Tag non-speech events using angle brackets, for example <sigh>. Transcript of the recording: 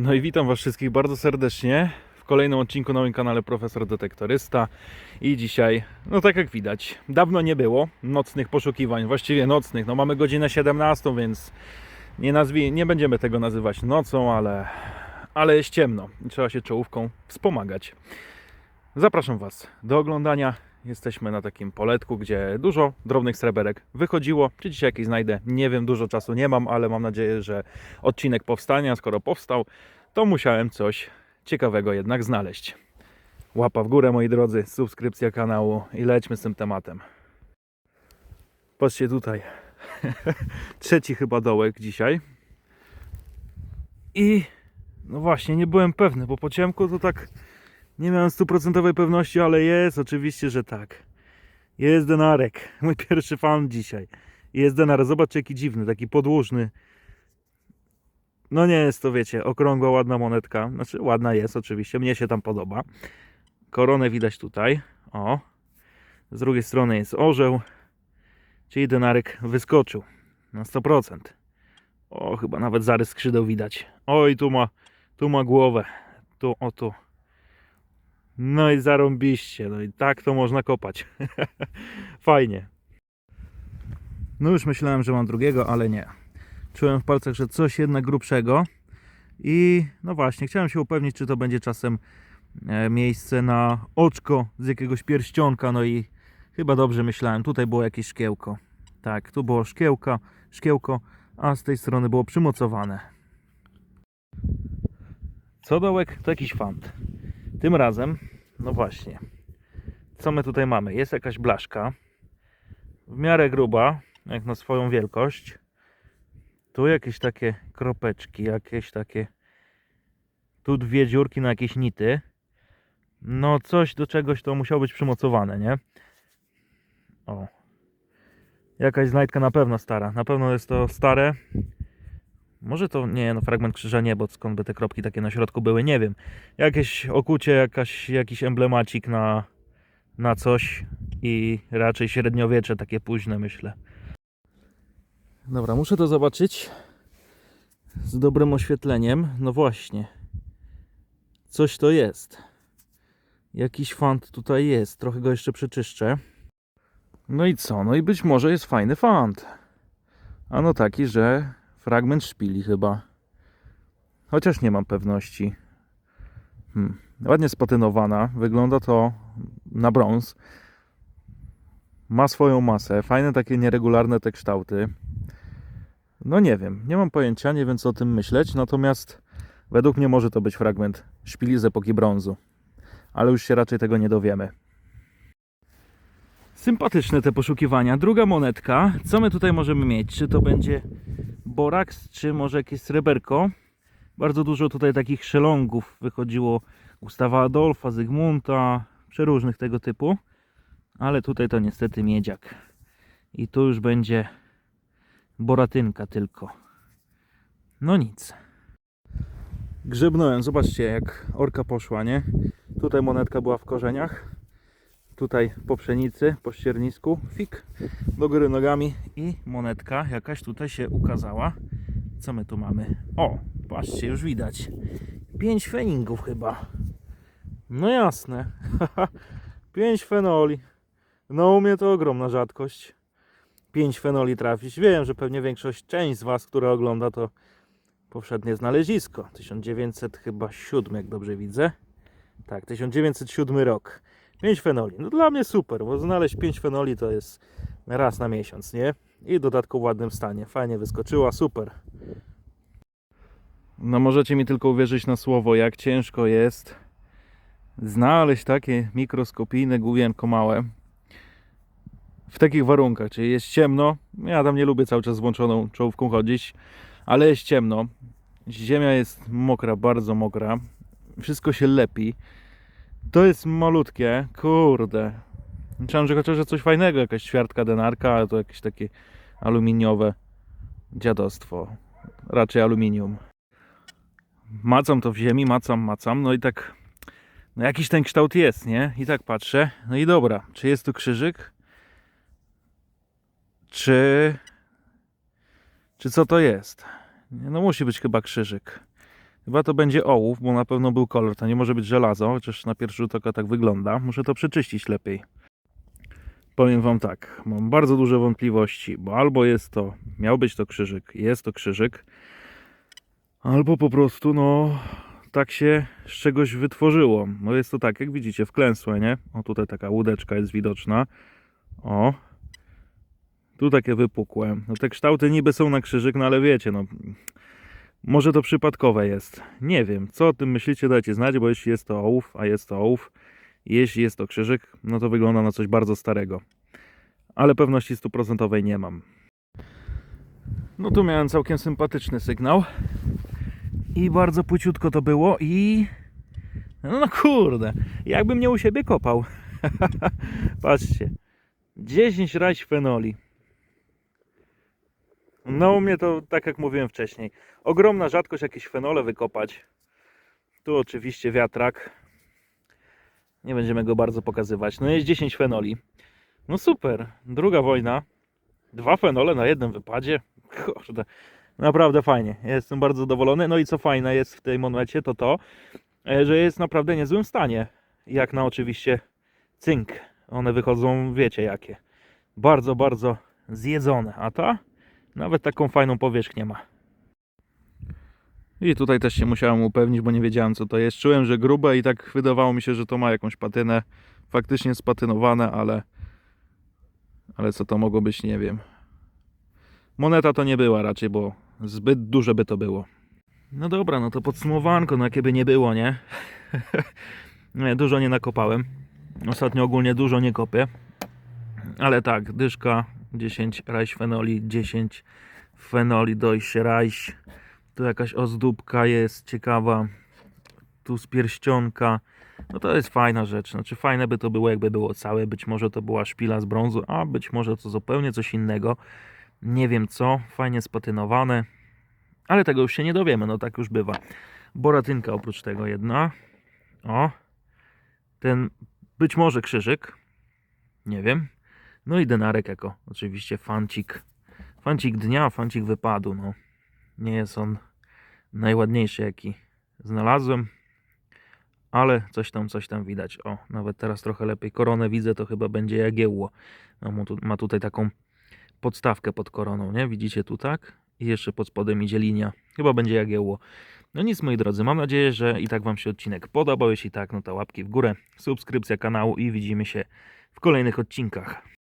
No i witam Was wszystkich bardzo serdecznie w kolejnym odcinku na moim kanale Profesor Detektorysta. I dzisiaj, no tak jak widać, dawno nie było nocnych poszukiwań, właściwie nocnych. No mamy godzinę 17, więc nie, nazwij, nie będziemy tego nazywać nocą, ale, ale jest ciemno i trzeba się czołówką wspomagać. Zapraszam Was do oglądania. Jesteśmy na takim poletku, gdzie dużo drobnych sreberek wychodziło. Czy dzisiaj jakieś znajdę? Nie wiem, dużo czasu nie mam, ale mam nadzieję, że odcinek powstanie. A skoro powstał, to musiałem coś ciekawego jednak znaleźć. Łapa w górę, moi drodzy, subskrypcja kanału i lećmy z tym tematem. Patrzcie tutaj. <laughs> Trzeci chyba dołek dzisiaj. I no właśnie, nie byłem pewny, bo po ciemku to tak nie miałem stuprocentowej pewności, ale jest, oczywiście, że tak. Jest denarek, <laughs> mój pierwszy fan dzisiaj. Jest denar, zobaczcie jaki dziwny, taki podłużny. No nie jest to, wiecie, okrągła, ładna monetka. Znaczy, ładna jest oczywiście, mnie się tam podoba. Koronę widać tutaj, o. Z drugiej strony jest orzeł, czyli denarek wyskoczył na 100%. O, chyba nawet zarys skrzydeł widać. Oj, tu ma, tu ma głowę. Tu, o tu. No i zarąbiście, no i tak to można kopać. <laughs> Fajnie. No już myślałem, że mam drugiego, ale nie. Czułem w palcach, że coś jednak grubszego. I no właśnie, chciałem się upewnić, czy to będzie czasem e, miejsce na oczko z jakiegoś pierścionka. No i chyba dobrze myślałem. Tutaj było jakieś szkiełko. Tak, tu było szkiełka, szkiełko, a z tej strony było przymocowane. Co dołek, to jakiś fant. Tym razem, no właśnie, co my tutaj mamy? Jest jakaś blaszka, w miarę gruba, jak na swoją wielkość. Tu jakieś takie kropeczki, jakieś takie, tu dwie dziurki na jakieś nity. No coś do czegoś to musiało być przymocowane, nie? O. Jakaś znajdka na pewno stara, na pewno jest to stare. Może to nie, no fragment krzyża nie, bo skąd by te kropki takie na środku były, nie wiem. Jakieś okucie, jakaś, jakiś emblemacik na, na coś i raczej średniowiecze takie późne myślę. Dobra, muszę to zobaczyć z dobrym oświetleniem. No właśnie. Coś to jest. Jakiś fant tutaj jest. Trochę go jeszcze przeczyszczę. No i co? No i być może jest fajny fant. Ano taki, że fragment szpili chyba. Chociaż nie mam pewności. Hmm. Ładnie spatynowana. Wygląda to na brąz. Ma swoją masę. Fajne takie nieregularne te kształty. No nie wiem. Nie mam pojęcia. Nie wiem co o tym myśleć. Natomiast według mnie może to być fragment szpili z epoki brązu. Ale już się raczej tego nie dowiemy. Sympatyczne te poszukiwania. Druga monetka. Co my tutaj możemy mieć? Czy to będzie boraks, czy może jakieś sreberko? Bardzo dużo tutaj takich szelongów wychodziło. Gustawa Adolfa, Zygmunta, przeróżnych tego typu. Ale tutaj to niestety miedziak. I tu już będzie boratynka tylko. No nic. Grzebnąłem, zobaczcie jak orka poszła, nie? Tutaj monetka była w korzeniach tutaj po pszenicy, po ściernisku, fik, do góry nogami i monetka jakaś tutaj się ukazała. Co my tu mamy? O, patrzcie, już widać. Pięć feningów chyba. No jasne. <laughs> Pięć fenoli. No u mnie to ogromna rzadkość. Pięć fenoli trafić. Wiem, że pewnie większość, część z Was, która ogląda to powszednie znalezisko. 1900 chyba 7, jak dobrze widzę. Tak, 1907 rok. 5 fenoli. No dla mnie super, bo znaleźć 5 fenoli to jest raz na miesiąc, nie? I w dodatku w ładnym stanie. Fajnie wyskoczyła, super. No możecie mi tylko uwierzyć na słowo, jak ciężko jest znaleźć takie mikroskopijne główienko małe w takich warunkach, czyli jest ciemno. Ja tam nie lubię cały czas z włączoną czołówką chodzić, ale jest ciemno. Ziemia jest mokra, bardzo mokra. Wszystko się lepi. To jest malutkie, kurde. Myślałem, że chociaż coś fajnego, jakaś ćwiartka denarka, ale to jakieś takie aluminiowe dziadostwo. Raczej aluminium. Macam to w ziemi, macam, macam, no i tak, no jakiś ten kształt jest, nie? I tak patrzę, no i dobra, czy jest tu krzyżyk? Czy, czy co to jest? No musi być chyba krzyżyk. Chyba to będzie ołów, bo na pewno był kolor. To nie może być żelazo, chociaż na pierwszy rzut oka tak wygląda. Muszę to przeczyścić lepiej. Powiem Wam tak, mam bardzo duże wątpliwości, bo albo jest to, miał być to krzyżyk, jest to krzyżyk, albo po prostu, no, tak się z czegoś wytworzyło. No jest to tak, jak widzicie, wklęsłe, nie? O, tutaj taka łódeczka jest widoczna. O, tu takie wypukłe. No te kształty niby są na krzyżyk, no ale wiecie, no, może to przypadkowe jest. Nie wiem, co o tym myślicie, dajcie znać, bo jeśli jest to ołów, a jest to ołów, jeśli jest to krzyżyk, no to wygląda na coś bardzo starego. Ale pewności stuprocentowej nie mam. No tu miałem całkiem sympatyczny sygnał. I bardzo płyciutko to było i... No kurde, jakbym nie u siebie kopał. <laughs> Patrzcie. 10 rajś fenoli. No u mnie to, tak jak mówiłem wcześniej, ogromna rzadkość jakieś fenole wykopać. Tu oczywiście wiatrak. Nie będziemy go bardzo pokazywać. No jest 10 fenoli. No super. Druga wojna. Dwa fenole na jednym wypadzie. <laughs> Kurde. Naprawdę fajnie. Jestem bardzo zadowolony. No i co fajne jest w tej monecie to to, e, że jest naprawdę niezłym stanie. Jak na oczywiście cynk. One wychodzą, wiecie jakie. Bardzo, bardzo zjedzone. A ta nawet taką fajną powierzchnię ma. I tutaj też się musiałem upewnić, bo nie wiedziałem co to jest. Czułem, że grube i tak wydawało mi się, że to ma jakąś patynę. Faktycznie spatynowane, ale ale co to mogło być, nie wiem. Moneta to nie była raczej, bo zbyt duże by to było. No dobra, no to podsumowanko, no jakie by nie było, nie? <laughs> nie, dużo nie nakopałem. Ostatnio ogólnie dużo nie kopię. Ale tak, dyszka 10 rajś fenoli, 10 fenoli dojście rajś. Tu jakaś ozdóbka jest ciekawa. Tu z pierścionka. No to jest fajna rzecz. Znaczy fajne by to było, jakby było całe. Być może to była szpila z brązu, a być może to zupełnie coś innego. Nie wiem co. Fajnie spatynowane. Ale tego już się nie dowiemy. No tak już bywa. Boratynka oprócz tego jedna. O. Ten być może krzyżyk. Nie wiem. No i denarek jako oczywiście fancik. Fancik dnia, fancik wypadu. No. Nie jest on najładniejszy jaki znalazłem. Ale coś tam, coś tam widać. O, nawet teraz trochę lepiej. Koronę widzę, to chyba będzie jagiełło. No, ma tu- ma tutaj taką podstawkę pod koroną, nie? Widzicie tu tak? I jeszcze pod spodem idzie linia. Chyba będzie jagiełło. No nic moi drodzy, mam nadzieję, że i tak Wam się odcinek podobał. Jeśli tak, no to łapki w górę, subskrypcja kanału i widzimy się w kolejnych odcinkach.